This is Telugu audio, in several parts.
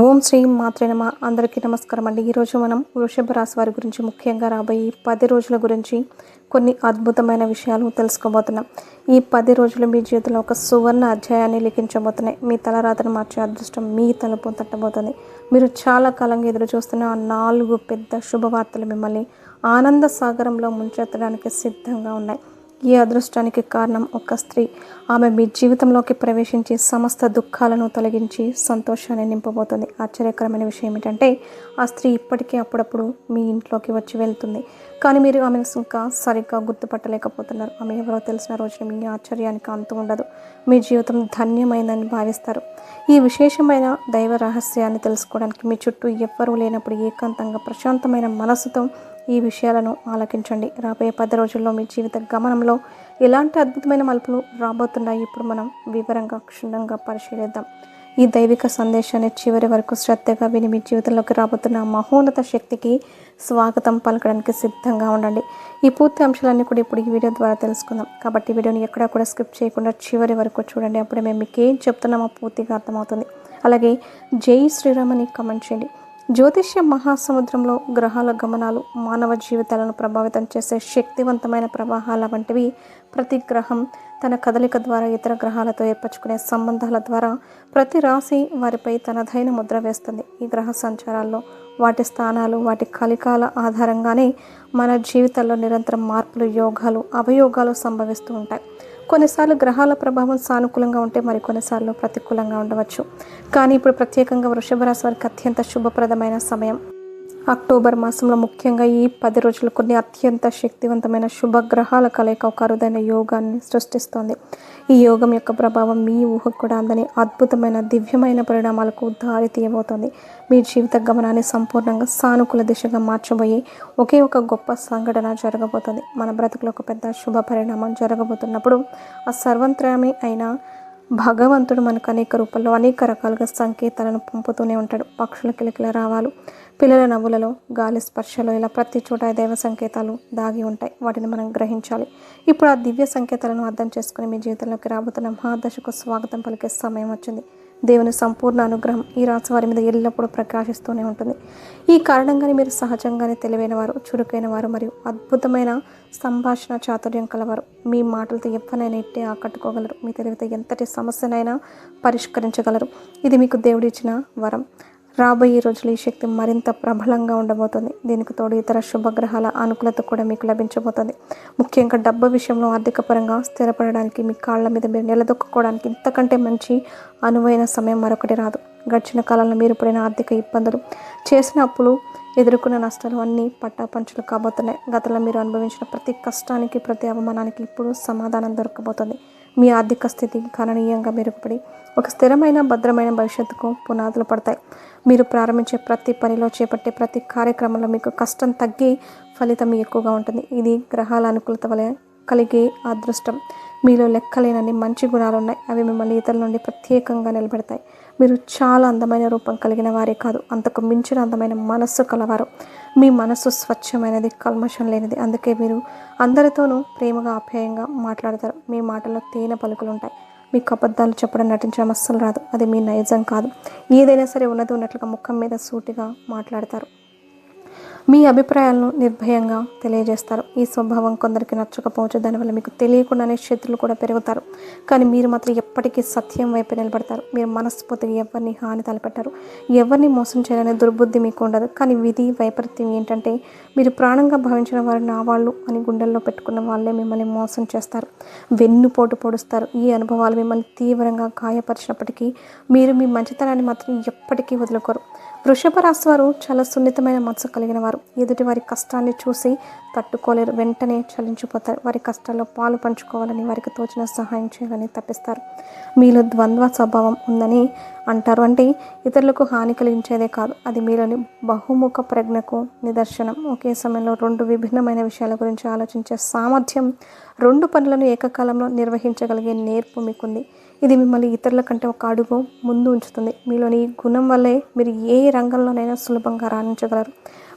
ఓం శ్రీ మాత్రే నమ. అందరికీ నమస్కారం అండి ఈరోజు మనం వృషభ రాశి వారి గురించి ముఖ్యంగా రాబోయే పది రోజుల గురించి కొన్ని అద్భుతమైన విషయాలు తెలుసుకోబోతున్నాం. ఈ పది రోజులు మీ జీవితంలో ఒక సువర్ణ అధ్యాయాన్ని లిఖించబోతున్నాయి. మీ తలరాతను మార్చే అదృష్టం మీ తలుపు తట్టబోతుంది. మీరు చాలా కాలంగా ఎదురు చూస్తున్న ఆ నాలుగు పెద్ద శుభవార్తలు మిమ్మల్ని ఆనంద సాగరంలో ముంచెత్తడానికి సిద్ధంగా ఉన్నాయి. ఈ అదృష్టానికి కారణం ఒక స్త్రీ? ఆమె మీ జీవితంలోకి ప్రవేశించి సమస్త దుఃఖాలను తొలగించి సంతోషాన్ని నింపబోతుంది. ఆశ్చర్యకరమైన విషయం ఏమిటంటే ఆ స్త్రీ ఇప్పటికీ అప్పుడప్పుడు మీ ఇంట్లోకి వచ్చి వెళ్తుంది. కానీ మీరు ఆమెను ఇంకా సరిగ్గా గుర్తుపట్టలేకపోతున్నారు. ఆమె ఎవరో తెలిసిన రోజున మీ ఆశ్చర్యానికి అంతు ఉండదు. మీ జీవితం ధన్యమైందని భావిస్తారు. ఈ విశేషమైన దైవ రహస్యాన్ని తెలుసుకోవడానికి మీ చుట్టూ ఎవ్వరూ లేనప్పుడు ఏకాంతంగా ప్రశాంతమైన మనసుతో ఈ విషయాలను ఆలకించండి. రాబోయే పది రోజుల్లో మీ జీవిత గమనంలో ఎలాంటి అద్భుతమైన మలుపులు రాబోతున్నాయి? ఇప్పుడు మనం వివరంగా క్షుణ్ణంగా పరిశీలిద్దాం. ఈ దైవిక సందేశాన్ని చివరి వరకు శ్రద్ధగా విని మీ జీవితంలోకి రాబోతున్న మహోన్నత శక్తికి స్వాగతం పలకడానికి సిద్ధంగా ఉండండి. ఈ పూర్తి అంశాలన్నీ కూడా ఇప్పుడు ఈ వీడియో ద్వారా తెలుసుకుందాం. కాబట్టి వీడియోని ఎక్కడా కూడా స్కిప్ చేయకుండా చివరి వరకు చూడండి. అప్పుడే మేము మీకు ఏం చెప్తున్నామో పూర్తిగా అర్థమవుతుంది. అలాగే జై శ్రీరామ్ అని కమెంట్ చేయండి. జ్యోతిష్య మహాసముద్రంలో గ్రహాల గమనాలు మానవ జీవితాలను ప్రభావితం చేసే శక్తివంతమైన ప్రవాహాల వంటివి. ప్రతి గ్రహం తన కదలిక ద్వారా ఇతర గ్రహాలతో ఏర్పరచుకునే సంబంధాల ద్వారా ప్రతి రాశి వారిపై తనదైన ముద్ర వేస్తుంది. ఈ గ్రహ సంచారాల్లో వాటి స్థానాలు వాటి కలికాల ఆధారంగానే మన జీవితంలో నిరంతరం మార్పులు యోగాలు అవయోగాలు సంభవిస్తూ ఉంటాయి. కొన్నిసార్లు గ్రహాల ప్రభావం సానుకూలంగా ఉంటే మరి కొన్నిసార్లు ప్రతికూలంగా ఉండవచ్చు. కానీ ఇప్పుడు ప్రత్యేకంగా వృషభ రాశి వారికి అత్యంత శుభప్రదమైన సమయం. అక్టోబర్ మాసంలో ముఖ్యంగా ఈ పది రోజులు కొన్ని అత్యంత శక్తివంతమైన శుభగ్రహాల కలయిక ఒక అరుదైన యోగాన్ని సృష్టిస్తోంది. ఈ యోగం యొక్క ప్రభావం మీ ఊహకు కూడా అందని అద్భుతమైన దివ్యమైన పరిణామాలకు దారి తీయబోతోంది. మీ జీవిత గమనాన్ని సంపూర్ణంగా సానుకూల దిశగా మార్చబోయే ఒకే ఒక గొప్ప సంఘటన జరగబోతుంది. మన బ్రతుకులో ఒక పెద్ద శుభ పరిణామం జరగబోతున్నప్పుడు ఆ సర్వంత్రమే అయిన భగవంతుడు మనకు అనేక రూపంలో అనేక రకాలుగా సంకేతాలను పంపుతూనే ఉంటాడు. పక్షుల కిలకిల రావాలు పిల్లల నవ్వులలో గాలి స్పర్శలో ఇలా ప్రతి చోట దైవ సంకేతాలు దాగి ఉంటాయి. వాటిని మనం గ్రహించాలి. ఇప్పుడు ఆ దివ్య సంకేతాలను అర్థం చేసుకుని మీ జీవితంలోకి రాబోతున్న మహాదశకు స్వాగతం పలికే సమయం వచ్చింది. దేవుని సంపూర్ణ అనుగ్రహం ఈ రాశి వారి మీద ఎల్లప్పుడూ ప్రకాశిస్తూనే ఉంటుంది. ఈ కారణంగానే మీరు సహజంగానే తెలివైన వారు చురుకైన వారు మరియు అద్భుతమైన సంభాషణ చాతుర్యం కలవారు. మీ మాటలతో ఎవరినైనా ఇట్టే ఆకట్టుకోగలరు. మీ తెలివితో ఎంతటి సమస్యనైనా పరిష్కరించగలరు. ఇది మీకు దేవుడిచ్చిన వరం. రాబోయే రోజులు ఈ శక్తి మరింత ప్రబలంగా ఉండబోతుంది. దీనికి తోడు ఇతర శుభగ్రహాల అనుకూలత కూడా మీకు లభించబోతుంది. ముఖ్యంగా డబ్బు విషయంలో ఆర్థిక పరంగా స్థిరపడడానికి మీ కాళ్ళ మీద మీరు నిలదొక్కుకోవడానికి ఇంతకంటే మంచి అనువైన సమయం మరొకటి రాదు. గడిచిన కాలంలో మీరు పడిన ఆర్థిక ఇబ్బందులు చేసిన అప్పులు ఎదుర్కొన్న నష్టాలు అన్నీ పట్టాపంచులు కాబోతున్నాయి. గతంలో మీరు అనుభవించిన ప్రతి కష్టానికి ప్రతి అవమానానికి ఇప్పుడు సమాధానం దొరకబోతుంది. మీ ఆర్థిక స్థితి గణనీయంగా మెరుగుపడి ఒక స్థిరమైన భద్రమైన భవిష్యత్తుకు పునాదులు పడతాయి. మీరు ప్రారంభించే ప్రతి పనిలో చేపట్టే ప్రతి కార్యక్రమంలో మీకు కష్టం తగ్గి ఫలితం ఎక్కువగా ఉంటుంది. ఇది గ్రహాల అనుకూలత వలె కలిగే అదృష్టం. మీలో లెక్కలేనన్ని మంచి గుణాలు ఉన్నాయి. అవి మిమ్మల్ని ఇతరుల నుండి ప్రత్యేకంగా నిలబెడతాయి. మీరు చాలా అందమైన రూపం కలిగిన వారే కాదు. అంతకు మించిన అందమైన మనస్సు కలవారు. మీ మనస్సు స్వచ్ఛమైనది కల్మషం లేనిది. అందుకే మీరు అందరితోనూ ప్రేమగా ఆప్యాయంగా మాట్లాడతారు. మీ మాటల్లో తేనె పలుకులు ఉంటాయి. మీకు అబద్ధాలు చెప్పడం నటించడం అస్సలు రాదు. అది మీ నైజం కాదు. ఏదైనా సరే ఉన్నది ఉన్నట్లుగా ముఖం మీద సూటిగా మాట్లాడతారు. మీ అభిప్రాయాలను నిర్భయంగా తెలియజేస్తారు. ఈ స్వభావం కొందరికి నచ్చకపోవచ్చు. దానివల్ల మీకు తెలియకుండానే శత్రులు కూడా పెరుగుతారు. కానీ మీరు మాత్రం ఎప్పటికీ సత్యం వైపు నిలబడతారు. మీరు మనస్ఫూర్తిగా ఎవరిని హాని తలపెట్టారు. ఎవరిని మోసం చేయాలనే దుర్బుద్ధి మీకు ఉండదు. కానీ విధి వైపరీత్యం ఏంటంటే మీరు ప్రాణంగా భావించిన వారు నా వాళ్ళు అని గుండెల్లో పెట్టుకున్న వాళ్ళే మిమ్మల్ని మోసం చేస్తారు. వెన్నుపోటు పొడుస్తారు. ఈ అనుభవాలు మిమ్మల్ని తీవ్రంగా గాయపరిచినప్పటికీ మీరు మీ మంచితనాన్ని మాత్రం ఎప్పటికీ వదులుకోరు. వృషభ రాశి వారు చాలా సున్నితమైన మనసు కలిగిన వారు. ఎదుటి వారి కష్టాన్ని చూసి తట్టుకోలేరు. వెంటనే చలించిపోతారు. వారి కష్టాల్లో పాలు పంచుకోవాలని వారికి తోచిన సహాయం చేయాలని తప్పిస్తారు మీలో ద్వంద్వ స్వభావం ఉందని అంటారు. అంటే ఇతరులకు హాని కలిగించేదే కాదు. అది మీలోని బహుముఖ ప్రజ్ఞకు నిదర్శనం. ఒకే సమయంలో రెండు విభిన్నమైన విషయాల గురించి ఆలోచించే సామర్థ్యం రెండు పనులను ఏకకాలంలో నిర్వహించగలిగే నేర్పు మీకుంది. ఇది మిమ్మల్ని ఇతరుల కంటే ఒక అడుగు ముందు ఉంచుతుంది. మీలోని గుణం వల్లే మీరు ఏ రంగంలోనైనా సులభంగా రాణించగలరు.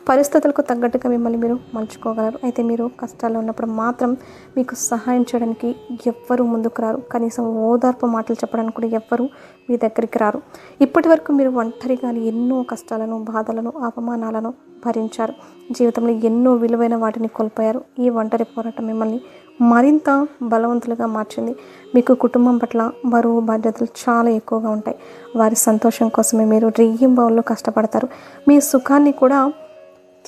పరిస్థితులకు తగ్గట్టుగా మిమ్మల్ని మీరు మలుచుకోగలరు. అయితే మీరు కష్టాల్లో ఉన్నప్పుడు మాత్రం మీకు సహాయం చేయడానికి ఎవ్వరూ ముందుకు రారు. కనీసం ఓదార్పు మాటలు చెప్పడానికి కూడా ఎవ్వరూ మీ దగ్గరికి రారు. ఇప్పటి వరకు మీరు ఒంటరిగా ఎన్నో కష్టాలను బాధలను అవమానాలను భరించారు. జీవితంలో ఎన్నో విలువైన వాటిని కోల్పోయారు. ఈ ఒంటరి పోరాటం మిమ్మల్ని మరింత బలవంతులుగా మార్చింది. మీకు కుటుంబం పట్ల బరువు బాధ్యతలు చాలా ఎక్కువగా ఉంటాయి. వారి సంతోషం కోసమే మీరు రియ్యింబావుల్లో కష్టపడతారు. మీ సుఖాన్ని కూడా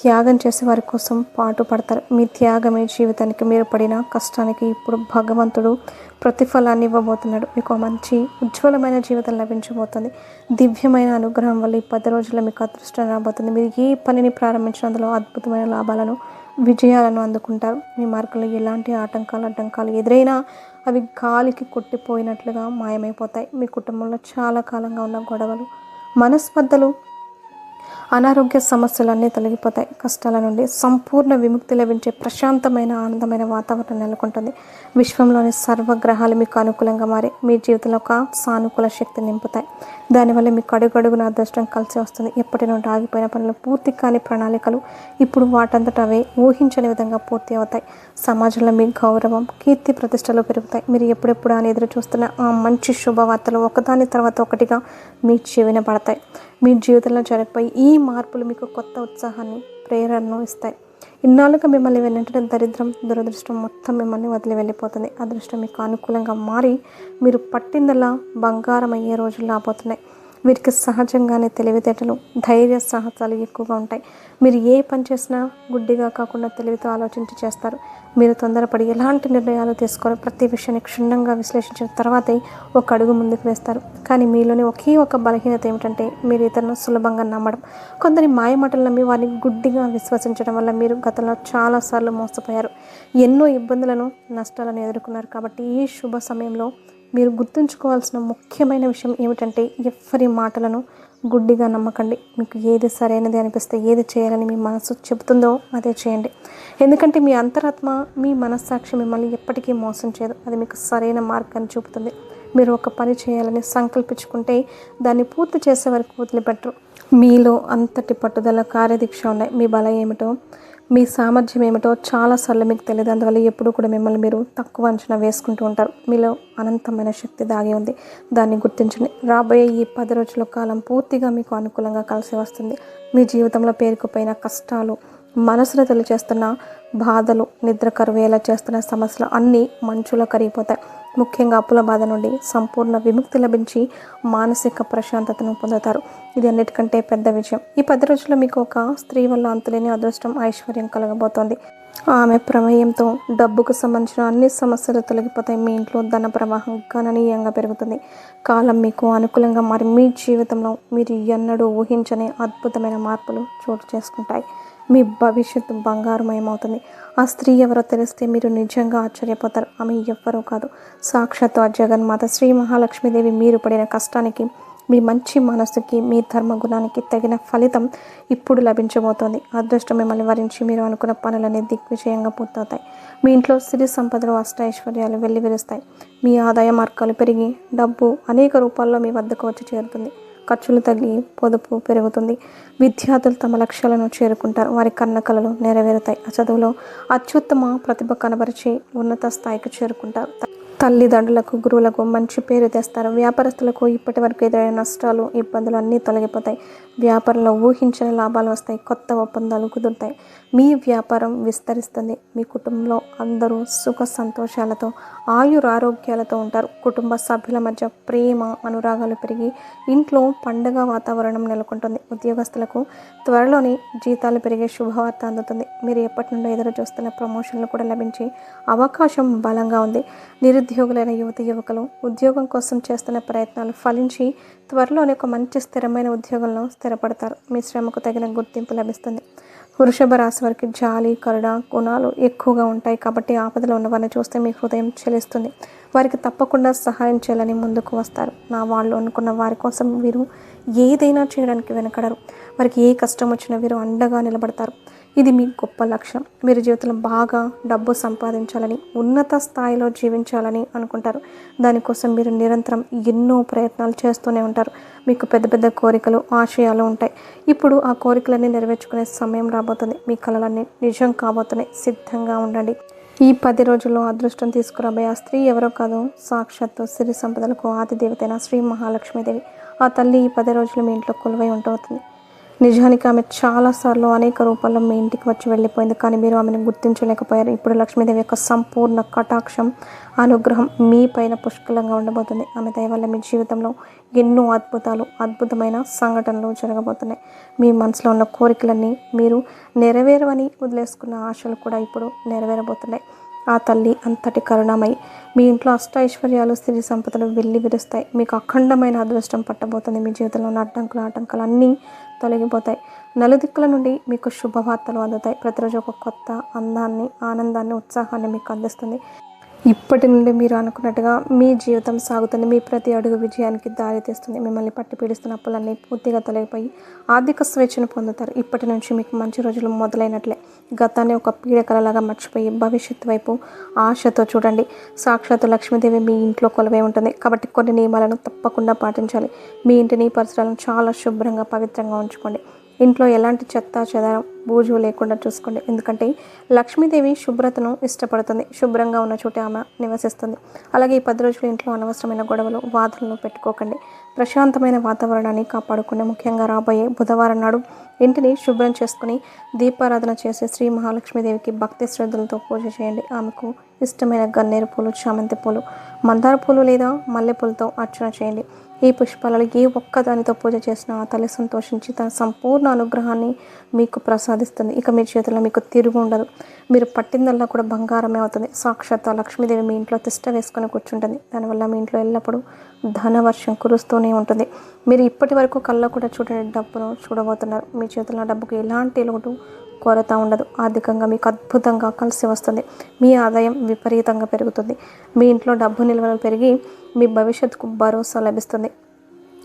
త్యాగం చేసే వారి కోసం పాటు పడతారు. మీ త్యాగమే జీవితానికి మీరు పడిన కష్టానికి ఇప్పుడు భగవంతుడు ప్రతిఫలాన్ని ఇవ్వబోతున్నాడు. మీకు మంచి ఉజ్వలమైన జీవితం లభించబోతుంది. దివ్యమైన అనుగ్రహం వల్ల ఈ పది రోజుల్లో మీకు అదృష్టం రాబోతుంది. మీరు ఏ పనిని ప్రారంభించినందులో అద్భుతమైన లాభాలను విజయాలను అందుకుంటారు. మీ మార్గంలో ఎలాంటి ఆటంకాలు అడ్డంకాలు ఎదురైనా అవి గాలికి కొట్టిపోయినట్లుగా మాయమైపోతాయి. మీ కుటుంబంలో చాలా కాలంగా ఉన్న గొడవలు మనస్పర్ధలు అనారోగ్య సమస్యలు అన్నీ తొలగిపోతాయి. కష్టాల నుండి సంపూర్ణ విముక్తి లభించే ప్రశాంతమైన ఆనందమైన వాతావరణం నెలకొంటుంది. విశ్వంలోని సర్వగ్రహాలు మీకు అనుకూలంగా మారి మీ జీవితంలో ఒక సానుకూల శక్తి నింపుతాయి. దానివల్ల మీకు అడుగడుగున అదృష్టం కలిసి వస్తుంది. ఎప్పటి నుండి ఆగిపోయిన పనులు పూర్తి కాని ప్రణాళికలు ఇప్పుడు వాటంతట అవే ఊహించని విధంగా పూర్తి అవుతాయి. సమాజంలో మీ గౌరవం కీర్తి ప్రతిష్టలు పెరుగుతాయి. మీరు ఎప్పుడెప్పుడు అని ఎదురు చూస్తున్న ఆ మంచి శుభవార్తలు ఒకదాని తర్వాత ఒకటిగా మీ చెవిన పడతాయి. మీ జీవితంలో జరిగిపోయి ఈ మార్పులు మీకు కొత్త ఉత్సాహాన్ని ప్రేరణను ఇస్తాయి. ఇన్నాళ్ళుగా మిమ్మల్ని వెన్నటనే దరిద్రం దురదృష్టం మొత్తం మిమ్మల్ని వదిలి వెళ్ళిపోతుంది. అదృష్టం మీకు అనుకూలంగా మారి మీరు పట్టిందలా బంగారం అయ్యే రోజులు రాబోతున్నాయి. వీరికి సహజంగానే తెలివితేటలు ధైర్య సాహసాలు ఎక్కువగా ఉంటాయి. మీరు ఏ పని చేసినా గుడ్డిగా కాకుండా తెలివితో ఆలోచించి చేస్తారు. మీరు తొందరపడి ఎలాంటి నిర్ణయాలు తీసుకోరు. ప్రతి విషయాన్ని క్షుణ్ణంగా విశ్లేషించిన తర్వాతే ఒక అడుగు ముందుకు వేస్తారు. కానీ మీలోని ఒకే ఒక బలహీనత ఏమిటంటే మీరు ఇతరులను సులభంగా నమ్మడం. కొందరి మాయమాటలు నమ్మి వారిని గుడ్డిగా విశ్వసించడం వల్ల మీరు గతంలో చాలాసార్లు మోసపోయారు. ఎన్నో ఇబ్బందులను నష్టాలను ఎదుర్కొన్నారు. కాబట్టి ఈ శుభ సమయంలో మీరు గుర్తుంచుకోవాల్సిన ముఖ్యమైన విషయం ఏమిటంటే ఎవ్వరి మాటలను గుడ్డిగా నమ్మకండి. మీకు ఏది సరైనది అనిపిస్తే ఏది చేయాలని మీ మనసు చెబుతుందో అదే చేయండి. ఎందుకంటే మీ అంతరాత్మ మీ మనస్సాక్షి మిమ్మల్ని ఎప్పటికీ మోసం చేయదు. అది మీకు సరైన మార్గాన్ని చూపుతుంది. మీరు ఒక పని చేయాలని సంకల్పించుకుంటే దాన్ని పూర్తి చేసే వరకు వదిలిపెట్టరు. మీలో అంతటి పట్టుదల కార్యదీక్ష ఉన్నాయి. మీ బలం ఏమిటో మీ సామర్థ్యం ఏమిటో చాలాసార్లు మీకు తెలియదు. అందువల్ల ఎప్పుడు కూడా మిమ్మల్ని మీరు తక్కువ అంచనా వేసుకుంటూ ఉంటారు. మీలో అనంతమైన శక్తి దాగి ఉంది. దాన్ని గుర్తించండి. రాబోయే ఈ పది రోజుల కాలం పూర్తిగా మీకు అనుకూలంగా కలిసి వస్తుంది. మీ జీవితంలో పేరుకుపోయిన కష్టాలు మనసులో తెలియచేస్తున్న బాధలు నిద్ర కరువేలా చేస్తున్న సమస్యలు అన్నీ మంచులో కరిగిపోతాయి. ముఖ్యంగా అప్పుల బాధ నుండి సంపూర్ణ విముక్తి లభించి మానసిక ప్రశాంతతను పొందుతారు. ఇది అన్నిటికంటే పెద్ద విజయం. ఈ పది రోజుల్లో మీకు ఒక స్త్రీ వల్ల అంతులేని అదృష్టం ఐశ్వర్యం కలగబోతోంది. ఆమె ప్రమేయంతో డబ్బుకు సంబంధించిన అన్ని సమస్యలు తొలగిపోతాయి. మీ ఇంట్లో ధన ప్రవాహం గణనీయంగా పెరుగుతుంది. కాలం మీకు అనుకూలంగా మారి మీ జీవితంలో మీరు ఎన్నడూ ఊహించని అద్భుతమైన మార్పులు చోటు చేసుకుంటాయి. మీ భవిష్యత్తు బంగారుమయమవుతుంది. ఆ స్త్రీ ఎవరో తెలిస్తే మీరు నిజంగా ఆశ్చర్యపోతారు. ఆమె ఎవ్వరో కాదు. సాక్షాత్ ఆ జగన్మాత శ్రీ మహాలక్ష్మీదేవి మీరు పడిన కష్టానికి మీ మంచి మనస్సుకి మీ ధర్మ గుణానికి తగిన ఫలితం ఇప్పుడు లభించబోతోంది. అదృష్టం మిమ్మల్ని వరించి మీరు అనుకున్న పనులన్నీ దిగ్విజయంగా పూర్తవుతాయి. మీ ఇంట్లో సిరి సంపదలు అష్టైశ్వర్యాలు వెళ్ళి విరుస్తాయి మీ ఆదాయ మార్గాలు పెరిగి డబ్బు అనేక రూపాల్లో మీ వద్దకు వచ్చి చేరుతుంది. ఖర్చులు తగ్గి పొదుపు పెరుగుతుంది. విద్యార్థులు తమ లక్ష్యాలను చేరుకుంటారు. వారి కన్న కలలు నెరవేరుతాయి. ఆ చదువులో అత్యుత్తమ ప్రతిభ కనబరిచి ఉన్నత స్థాయికి చేరుకుంటారు. తల్లిదండ్రులకు గురువులకు మంచి పేరు తెస్తారు. వ్యాపారస్తులకు ఇప్పటి వరకు ఎదురైన నష్టాలు ఇబ్బందులు అన్నీ తొలగిపోతాయి. వ్యాపారంలో ఊహించని లాభాలు వస్తాయి. కొత్త ఒప్పందాలు కుదురుతాయి. మీ వ్యాపారం విస్తరిస్తుంది. మీ కుటుంబంలో అందరూ సుఖ సంతోషాలతో ఆయుర ఆరోగ్యాలతో ఉంటారు. కుటుంబ సభ్యుల మధ్య ప్రేమ అనురాగాలు పెరిగి ఇంట్లో పండగ వాతావరణం నెలకొంటుంది. ఉద్యోగస్తులకు త్వరలోనే జీతాలు పెరిగే శుభవార్త అందుతుంది. మీరు ఎప్పటి నుండో ఎదురు చూస్తున్న ప్రమోషన్లు కూడా లభించే అవకాశం బలంగా ఉంది. నిరుద్యోగులైన యువతి యువకులు ఉద్యోగం కోసం చేస్తున్న ప్రయత్నాలు ఫలించి త్వరలోనే ఒక మంచి స్థిరమైన ఉద్యోగంలో స్థిరపడతారు. మీ శ్రమకు తగిన గుర్తింపు లభిస్తుంది. వృషభ రాశి వారికి జాలి కరుణ గుణాలు ఎక్కువగా ఉంటాయి కాబట్టి ఆపదలో ఉన్న వారిని చూస్తే మీ హృదయం చెలిస్తుంది. వారికి తప్పకుండా సహాయం చేయాలని ముందుకు వస్తారు. నా వాళ్ళు అనుకున్న వారి కోసం వీరు ఏదైనా చేయడానికి వెనకడరు. వారికి ఏ కష్టం వచ్చినా వీరు అండగా నిలబడతారు. ఇది మీ గొప్ప లక్ష్యం. మీరు జీవితంలో బాగా డబ్బు సంపాదించాలని ఉన్నత స్థాయిలో జీవించాలని అనుకుంటారు. దానికోసం మీరు నిరంతరం ఎన్నో ప్రయత్నాలు చేస్తూనే ఉంటారు. మీకు పెద్ద పెద్ద కోరికలు ఆశయాలు ఉంటాయి. ఇప్పుడు ఆ కోరికలన్నీ నెరవేర్చుకునే సమయం రాబోతుంది. మీ కళలన్నీ నిజం కాబోతున్నాయి. సిద్ధంగా ఉండండి. ఈ పది రోజుల్లో అదృష్టం తీసుకురాబోయే ఆ స్త్రీ ఎవరో కాదు సాక్షాత్తు సిరి సంపదలకు ఆది దేవతైన శ్రీ మహాలక్ష్మీదేవి. ఆ తల్లి ఈ పది రోజులు మీ ఇంట్లో కొలువై ఉంటవుతుంది నిజానికి ఆమె చాలాసార్లు అనేక రూపాల్లో మీ ఇంటికి వచ్చి వెళ్ళిపోయింది కానీ మీరు ఆమెను గుర్తించలేకపోయారు. ఇప్పుడు లక్ష్మీదేవి యొక్క సంపూర్ణ కటాక్షం అనుగ్రహం మీ పైన పుష్కలంగా ఉండబోతుంది. ఆమె దయ వల్ల మీ జీవితంలో ఎన్నో అద్భుతాలు అద్భుతమైన సంఘటనలు జరగబోతున్నాయి. మీ మనసులో ఉన్న కోరికలన్నీ మీరు నెరవేరవని వదిలేసుకున్న ఆశలు కూడా ఇప్పుడు నెరవేరబోతున్నాయి. ఆ తల్లి అంతటి కరుణమై మీ ఇంట్లో అష్ట ఐశ్వర్యాలు స్త్రీ సంపదలు వెళ్ళి విరుస్తాయి మీకు అఖండమైన అదృష్టం పట్టబోతుంది. మీ జీవితంలో ఉన్న అడ్డంకులు ఆటంకాలు అన్నీ తొలగిపోతాయి. నలుదిక్కుల నుండి మీకు శుభవార్తలు అందుతాయి. ప్రతిరోజు ఒక కొత్త అందాన్ని ఆనందాన్ని ఉత్సాహాన్ని మీకు అందిస్తుంది. ఇప్పటి నుండి మీరు అనుకున్నట్టుగా మీ జీవితం సాగుతుంది. మీ ప్రతి అడుగు విజయానికి దారి తీస్తుంది. మిమ్మల్ని పట్టి పీడిస్తున్న అప్పులన్నీ పూర్తిగా తొలగిపోయి ఆర్థిక స్వేచ్ఛను పొందుతారు. ఇప్పటి నుంచి మీకు మంచి రోజులు మొదలైనట్లే. గతాన్ని ఒక పీడకలలాగా మర్చిపోయి భవిష్యత్తు వైపు ఆశతో చూడండి. సాక్షాత్ లక్ష్మీదేవి మీ ఇంట్లో కొలవే ఉంటుంది. కాబట్టి కొన్ని నియమాలను తప్పకుండా పాటించాలి. మీ ఇంటిని పరిసరాలను చాలా శుభ్రంగా పవిత్రంగా ఉంచుకోండి. ఇంట్లో ఎలాంటి చెత్త చెదారం బూజు లేకుండా చూసుకోండి. ఎందుకంటే లక్ష్మీదేవి శుభ్రతను ఇష్టపడుతుంది. శుభ్రంగా ఉన్న చోట ఆమె నివసిస్తుంది. అలాగే ఈ పది రోజులు ఇంట్లో అనవసరమైన గొడవలు వాదనలు పెట్టుకోకండి. ప్రశాంతమైన వాతావరణాన్ని కాపాడుకునే ముఖ్యంగా రాబోయే బుధవారం నాడు ఇంటిని శుభ్రం చేసుకుని దీపారాధన చేసే శ్రీ మహాలక్ష్మీదేవికి భక్తి శ్రద్ధలతో పూజ చేయండి. ఆమెకు ఇష్టమైన గన్నేరు పూలు చామంతి పూలు మందార పూలు లేదా మల్లెపూలతో అర్చన చేయండి. ఈ పుష్పాలలో ఏ ఒక్క దానితో పూజ చేసినా ఆ తల్లి సంతోషించి తన సంపూర్ణ అనుగ్రహాన్ని మీకు ప్రసాదిస్తుంది. ఇక మీ చేతుల్లో మీకు తిరుగు ఉండదు. మీరు పట్టిందల్లా కూడా బంగారమే అవుతుంది. సాక్షాత్ లక్ష్మీదేవి మీ ఇంట్లో తిష్ట వేసుకొని కూర్చుంటుంది. దానివల్ల మీ ఇంట్లో ఎల్లప్పుడూ ధనవర్షం కురుస్తూనే ఉంటుంది. మీరు ఇప్పటి వరకు కళ్ళ కూడా చూడని డబ్బును చూడబోతున్నారు. మీ చేతుల్లో డబ్బుకు ఎలాంటి లోటు కొరత ఉండదు. ఆర్థికంగా మీకు అద్భుతంగా కలిసి వస్తుంది. మీ ఆదాయం విపరీతంగా పెరుగుతుంది. మీ ఇంట్లో డబ్బు నిల్వలు పెరిగి మీ భవిష్యత్తుకు భరోసా లభిస్తుంది.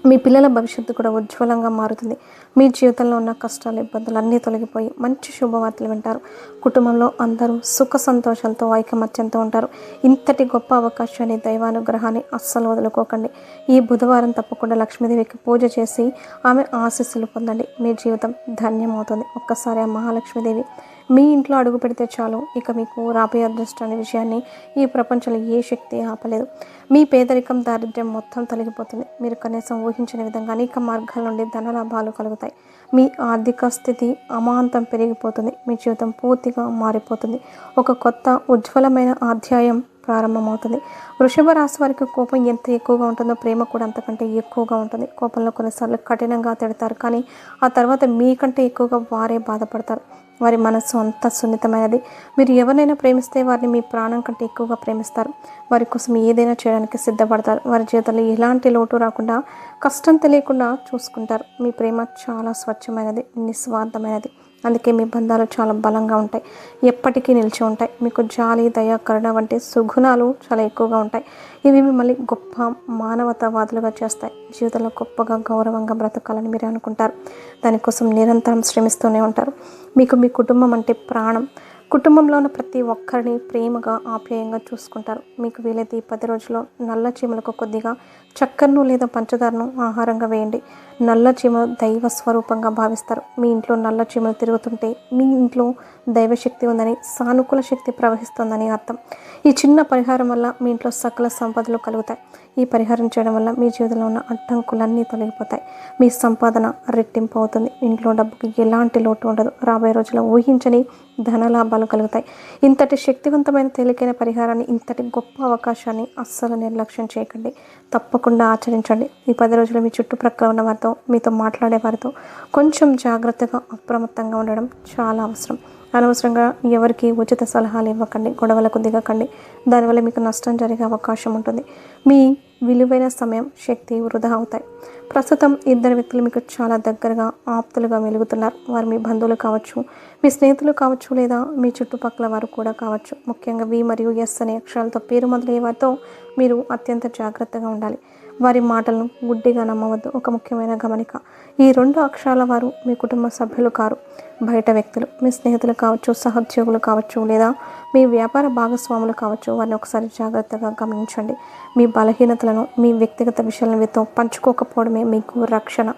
మీ పిల్లల భవిష్యత్తు కూడా ఉజ్వలంగా మారుతుంది. మీ జీవితంలో ఉన్న కష్టాలు ఇబ్బందులు అన్నీ తొలగిపోయి మంచి శుభవార్తలు వింటారు. కుటుంబంలో అందరూ సుఖ సంతోషంతో ఐకమత్యంతో ఉంటారు. ఇంతటి గొప్ప అవకాశాన్ని దైవానుగ్రహాన్ని అస్సలు వదులుకోకండి. ఈ బుధవారం తప్పకుండా లక్ష్మీదేవికి పూజ చేసి ఆమె ఆశీస్సులు పొందండి. మీ జీవితం ధన్యమవుతుంది. ఒక్కసారి ఆ మహాలక్ష్మీదేవి మీ ఇంట్లో అడుగు పెడితే చాలు. ఇక మీకు రాబోయే అదృష్టం అనే విషయాన్ని ఈ ప్రపంచంలో ఏ శక్తి ఆపలేదు. మీ పేదరికం దారిద్ర్యం మొత్తం తొలగిపోతుంది. మీరు కనీసం ఊహించిన విధంగా అనేక మార్గాల నుండి ధన లాభాలు కలుగుతాయి. మీ ఆర్థిక స్థితి అమాంతం పెరిగిపోతుంది. మీ జీవితం పూర్తిగా మారిపోతుంది. ఒక కొత్త ఉజ్వలమైన అధ్యాయం ప్రారంభమవుతుంది. వృషభ రాశి వారికి కోపం ఎంత ఎక్కువగా ఉంటుందో ప్రేమ కూడా అంతకంటే ఎక్కువగా ఉంటుంది. కోపంలో కొన్నిసార్లు కఠినంగా తిడతారు. కానీ ఆ తర్వాత మీకంటే ఎక్కువగా వారే బాధపడతారు. వారి మనస్సు అంత సున్నితమైనది. మీరు ఎవరినైనా ప్రేమిస్తే వారిని మీ ప్రాణం కంటే ఎక్కువగా ప్రేమిస్తారు. వారి కోసం ఏదైనా చేయడానికి సిద్ధపడతారు. వారి జీవితంలో ఎలాంటి లోటు రాకుండా కష్టం తెలియకుండా చూసుకుంటారు. మీ ప్రేమ చాలా స్వచ్ఛమైనది నిస్వార్థమైనది. అందుకే మీ బంధాలు చాలా బలంగా ఉంటాయి. ఎప్పటికీ నిలిచి ఉంటాయి. మీకు జాలి దయ కరుణ వంటి సుగుణాలు చాలా ఎక్కువగా ఉంటాయి. ఇవి మిమ్మల్ని గొప్ప మానవతావాదులుగా చేస్తాయి. జీవితంలో గొప్పగా గౌరవంగా బ్రతకాలని మీరు అనుకుంటారు. దానికోసం నిరంతరం శ్రమిస్తూనే ఉంటారు. మీకు మీ కుటుంబం అంటే ప్రాణం. కుటుంబంలో ఉన్న ప్రతి ఒక్కరిని ప్రేమగా ఆప్యాయంగా చూసుకుంటారు. మీకు వీలైతే ఈ పది రోజుల్లో నల్ల చీమలకు కొద్దిగా చక్కెరను లేదా పంచదారను ఆహారంగా వేయండి. నల్ల చీమ దైవ స్వరూపంగా భావిస్తారు. మీ ఇంట్లో నల్ల చీమలు తిరుగుతుంటే మీ ఇంట్లో దైవశక్తి ఉందని సానుకూల శక్తి ప్రవహిస్తుందని అర్థం. ఈ చిన్న పరిహారం వల్ల మీ ఇంట్లో సకల సంపదలు కలుగుతాయి. ఈ పరిహారం చేయడం వల్ల మీ జీవితంలో ఉన్న అడ్డంకులన్నీ తొలగిపోతాయి. మీ సంపాదన రెట్టింపు అవుతుంది ఇంట్లో డబ్బుకి ఎలాంటి లోటు ఉండదు. రాబోయే రోజుల్లో ఊహించని ధన లాభాలు కలుగుతాయి. ఇంతటి శక్తివంతమైన తేలికైన పరిహారాన్ని ఇంతటి గొప్ప అవకాశాన్ని అస్సలు నిర్లక్ష్యం చేయకండి. తప్పకుండా ఆచరించండి. ఈ పది రోజులు మీ చుట్టుప్రక్కల ఉన్న వారితో మీతో మాట్లాడే వారితో కొంచెం జాగ్రత్తగా అప్రమత్తంగా ఉండడం చాలా అవసరం. అనవసరంగా ఎవరికి ఉచిత సలహాలు ఇవ్వకండి. గొడవలకు దిగకండి. దానివల్ల మీకు నష్టం జరిగే అవకాశం ఉంటుంది. మీ విలువైన సమయం శక్తి వృధా అవుతాయి. ప్రస్తుతం ఇద్దరు వ్యక్తులు మీకు చాలా దగ్గరగా ఆప్తులుగా వెలుగుతున్నారు వారు మీ బంధువులు కావచ్చు మీ స్నేహితులు కావచ్చు లేదా మీ చుట్టుపక్కల వారు కూడా కావచ్చు. ముఖ్యంగా వి మరియు ఎస్ అనే అక్షరాలతో పేరు మొదలయ్యే వారితో మీరు అత్యంత జాగ్రత్తగా ఉండాలి. వారి మాటలను గుడ్డిగా నమ్మవద్దు. ఒక ముఖ్యమైన గమనిక. ఈ రెండు అక్షరాల వారు మీ కుటుంబ సభ్యులు కారు. బయట వ్యక్తులు మీ స్నేహితులు కావచ్చు సహోద్యోగులు కావచ్చు లేదా మీ వ్యాపార భాగస్వాములు కావచ్చు వారిని ఒకసారి జాగ్రత్తగా గమనించండి. మీ బలహీనతలను మీ వ్యక్తిగత విషయాలను మీతో పంచుకోకపోవడమే మీకు రక్షణ.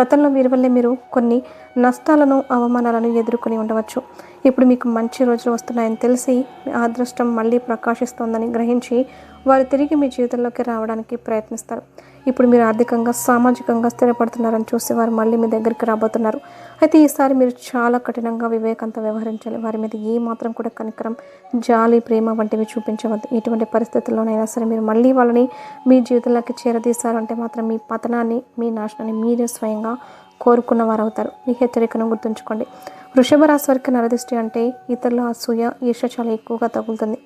గతంలో వీరి వల్లే మీరు కొన్ని నష్టాలను అవమానాలను ఎదుర్కొని ఉండవచ్చు. ఇప్పుడు మీకు మంచి రోజులు వస్తున్నాయని తెలిసి మీ అదృష్టం మళ్ళీ ప్రకాశిస్తోందని గ్రహించి వారు తిరిగి మీ జీవితంలోకి రావడానికి ప్రయత్నిస్తారు. ఇప్పుడు మీరు ఆర్థికంగా సామాజికంగా స్థిరపడుతున్నారని చూసి వారు మళ్ళీ మీ దగ్గరికి రాబోతున్నారు. అయితే ఈసారి మీరు చాలా కఠినంగా వివేకంతో వ్యవహరించాలి. వారి మీద ఏ మాత్రం కూడా కనికరం జాలి ప్రేమ వంటివి చూపించవద్దు. ఎటువంటి పరిస్థితుల్లోనైనా సరే మీరు మళ్ళీ వాళ్ళని మీ జీవితంలోకి చేరదీశారంటే మాత్రం మీ పతనాన్ని మీ నాశనాన్ని మీరే స్వయంగా కోరుకున్న వారు అవుతారు ఈ హెచ్చరికను గుర్తుంచుకోండి. వృషభ రాశి వారికి నరదృష్టి అంటే ఇతరుల అసూయ ఈర్ష చాలా ఎక్కువగా తగులుతుంది.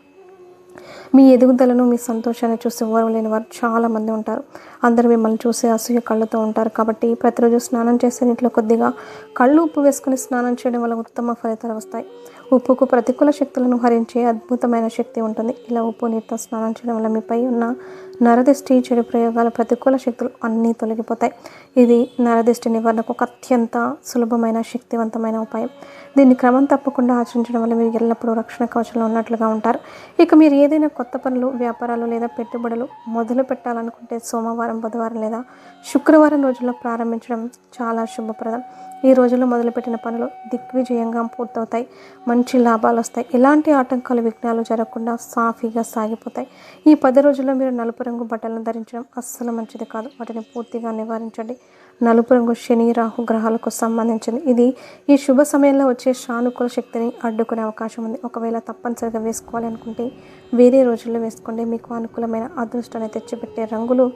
మీ ఎదుగుదలను మీ సంతోషాన్ని చూసి ఓర్వలేని వారు చాలామంది ఉంటారు. అందరూ మిమ్మల్ని చూసి అసూయ కళ్ళతో ఉంటారు. కాబట్టి ప్రతిరోజు స్నానం చేసే నీటిలో కొద్దిగా కళ్ళు ఉప్పు వేసుకుని స్నానం చేయడం వల్ల ఉత్తమ ఫలితాలు వస్తాయి. ఉప్పుకు ప్రతికూల శక్తులను హరించే అద్భుతమైన శక్తి ఉంటుంది. ఇలా ఉప్పు నీటితో స్నానం చేయడం వల్ల మీపై ఉన్న నరదిష్టి చెడు ప్రయోగాలు ప్రతికూల శక్తులు అన్నీ తొలగిపోతాయి. ఇది నరదిష్టి నివారణకు ఒక అత్యంత సులభమైన శక్తివంతమైన ఉపాయం. దీన్ని క్రమం తప్పకుండా ఆచరించడం వల్ల మీరు ఎల్లప్పుడూ రక్షణ కవచంలో ఉన్నట్లుగా ఉంటారు. ఇక మీరు ఏదైనా కొత్త పనులు వ్యాపారాలు లేదా పెట్టుబడులు మొదలు పెట్టాలనుకుంటే సోమవారం బుధవారం లేదా శుక్రవారం రోజుల్లో ప్రారంభించడం చాలా శుభప్రదం. ఈ రోజుల్లో మొదలుపెట్టిన పనులు దిగ్విజయంగా పూర్తవుతాయి. మంచి లాభాలు వస్తాయి. ఎలాంటి ఆటంకాలు విఘ్నాలు జరగకుండా సాఫీగా సాగిపోతాయి. ఈ పది రోజుల్లో మీరు నలుపు రంగు బట్టలను ధరించడం అస్సలు మంచిది కాదు. వాటిని పూర్తిగా నివారించండి. నలుపు రంగు శని రాహు గ్రహాలకు సంబంధించింది. ఇది ఈ శుభ సమయంలో వచ్చే సానుకూల శక్తిని అడ్డుకునే అవకాశం ఉంది. ఒకవేళ తప్పనిసరిగా వేసుకోవాలి అనుకుంటే వేరే రోజుల్లో వేసుకోండి. మీకు అనుకూలమైన అదృష్టాన్ని తెచ్చిపెట్టే రంగులు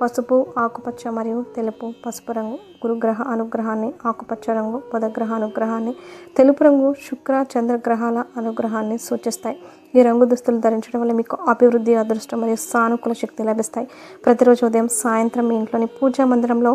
పసుపు ఆకుపచ్చ మరియు తెలుపు పసుపు రంగు గురుగ్రహ అనుగ్రహాన్ని ఆకుపచ్చ రంగు బుధగ్రహ అనుగ్రహాన్ని తెలుపు రంగు శుక్ర చంద్రగ్రహాల అనుగ్రహాన్ని సూచిస్తాయి. ఈ రంగు దుస్తులు ధరించడం వల్ల మీకు అభివృద్ధి అదృష్టం మరియు సానుకూల శక్తి లభిస్తాయి. ప్రతిరోజు ఉదయం సాయంత్రం మీ ఇంట్లోని పూజా మందిరంలో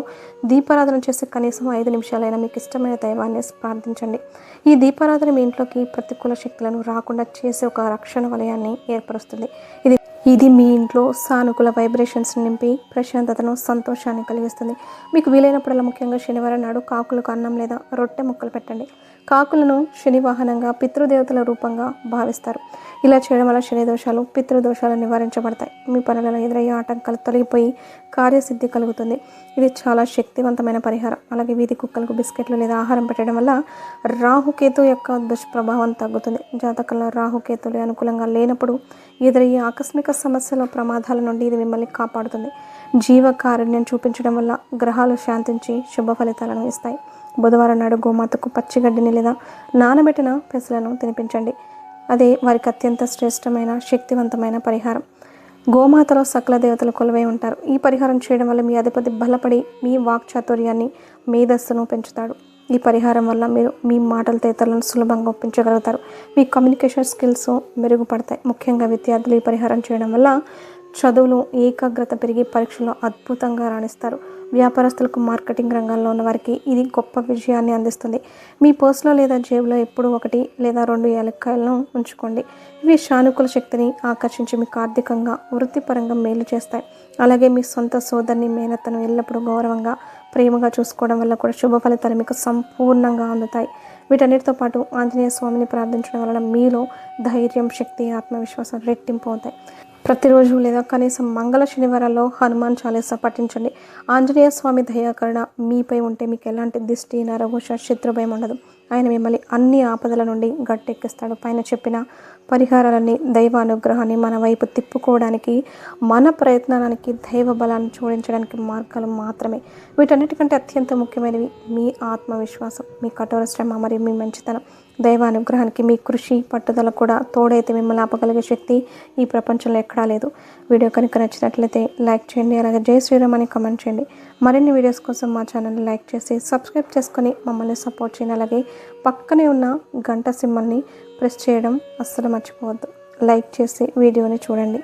దీపారాధన చేసి కనీసం ఐదు నిమిషాలైనా మీకు ఇష్టమైన దైవాన్ని ప్రార్థించండి. ఈ దీపారాధన మీ ఇంట్లోకి ప్రతికూల శక్తులను రాకుండా చేసే ఒక రక్షణ వలయాన్ని ఏర్పరుస్తుంది. ఇది ఇది మీ ఇంట్లో సానుకూల వైబ్రేషన్స్ నింపి ప్రశాంతతను సంతోషాన్ని కలిగిస్తుంది. మీకు వీలైనప్పుడల్లా ముఖ్యంగా శనివారం నాడు కాకులకు అన్నం లేదా రొట్టె ముక్కలు పెట్టండి. కాకులను శని వాహనంగా పితృదేవతల రూపంగా భావిస్తారు. ఇలా చేయడం వల్ల శని దోషాలు పితృదోషాలు నివారించబడతాయి. మీ పనులలో ఎదురయ్యే ఆటంకాలు తొలగిపోయి కార్యసిద్ధి కలుగుతుంది. ఇది చాలా శక్తివంతమైన పరిహారం. అలాగే వీధి కుక్కలకు బిస్కెట్లు లేదా ఆహారం పెట్టడం వల్ల రాహుకేతు యొక్క దుష్ప్రభావం తగ్గుతుంది. జాతకంలో రాహుకేతులు అనుకూలంగా లేనప్పుడు ఎదురయ్యే ఆకస్మిక సమస్యల ప్రమాదాల నుండి ఇది మిమ్మల్ని కాపాడుతుంది. జీవకారుణ్యం చూపించడం వల్ల గ్రహాలు శాంతించి శుభ ఫలితాలను ఇస్తాయి. బుధవారం నాడు గోమాతకు పచ్చిగడ్డిని లేదా నానబెట్టిన పెసలను తినిపించండి. అదే వారికి అత్యంత శ్రేష్టమైన శక్తివంతమైన పరిహారం. గోమాతలో సకల దేవతలు కొలువై ఉంటారు. ఈ పరిహారం చేయడం వల్ల మీ అధిపతి బలపడి మీ వాక్చాతుర్యాన్ని మేధస్సును పెంచుతాడు. ఈ పరిహారం వల్ల మీరు మీ మాటల తేతలను సులభంగా ఒప్పించగలుగుతారు. మీ కమ్యూనికేషన్ స్కిల్స్ మెరుగుపడతాయి. ముఖ్యంగా విద్యార్థులు ఈ పరిహారం చేయడం వల్ల చదువులో ఏకాగ్రత పెరిగి పరీక్షలో అద్భుతంగా రాణిస్తారు. వ్యాపారస్తులకు మార్కెటింగ్ రంగంలో ఉన్న వారికి ఇది గొప్ప విజయాన్ని అందిస్తుంది. మీ పర్సులో లేదా జేబులో ఎప్పుడూ ఒకటి లేదా రెండు ఏలక్కాయలను ఉంచుకోండి. ఇవి సానుకూల శక్తిని ఆకర్షించి మీకు ఆర్థికంగా వృత్తిపరంగా మేలు చేస్తాయి. అలాగే మీ సొంత సోదరిని మేనత్తను ఎల్లప్పుడూ గౌరవంగా ప్రేమగా చూసుకోవడం వల్ల కూడా శుభ ఫలితాలు మీకు సంపూర్ణంగా అందుతాయి. వీటన్నిటితో పాటు ఆంజనేయ స్వామిని ప్రార్థించడం వలన మీలో ధైర్యం శక్తి ఆత్మవిశ్వాసం రెట్టింపు అవుతాయి. ప్రతిరోజు లేదా కనీసం మంగళ శనివారాల్లో హనుమాన్ చాలీసా పఠించండి. ఆంజనేయ స్వామి దయాకరణ మీపై ఉంటే మీకు ఎలాంటి దిష్టి నరఘోష శత్రుభయం ఉండదు. ఆయన మిమ్మల్ని అన్ని ఆపదల నుండి గట్టెక్కిస్తాడు. పైన చెప్పిన పరిహారాలన్నీ దైవ అనుగ్రహాన్ని మన వైపు తిప్పుకోవడానికి మన ప్రయత్నానికి దైవ బలాన్ని జోడించడానికి మార్గాలు మాత్రమే. వీటన్నిటికంటే అత్యంత ముఖ్యమైనవి మీ ఆత్మవిశ్వాసం మీ కఠోర శ్రమ మరియు మీ మంచితనం. దైవ అనుగ్రహానికి మీ కృషి పట్టుదల కూడా తోడైతే మిమ్మల్ని ఆపగలిగే శక్తి ఈ ప్రపంచంలో ఎక్కడా లేదు. వీడియో కనుక నచ్చినట్లయితే లైక్ చేయండి అలాగే జై శ్రీరామ్ అని కమెంట్ చేయండి. మరిన్ని వీడియోస్ కోసం మా ఛానల్ని లైక్ చేసి సబ్స్క్రైబ్ చేసుకొని మమ్మల్ని సపోర్ట్ చేయండి. అలాగే పక్కనే ఉన్న గంట సింబల్ని ప్రెస్ చేయడం అస్సలు మర్చిపోవద్దు. లైక్ చేసి వీడియోని చూడండి.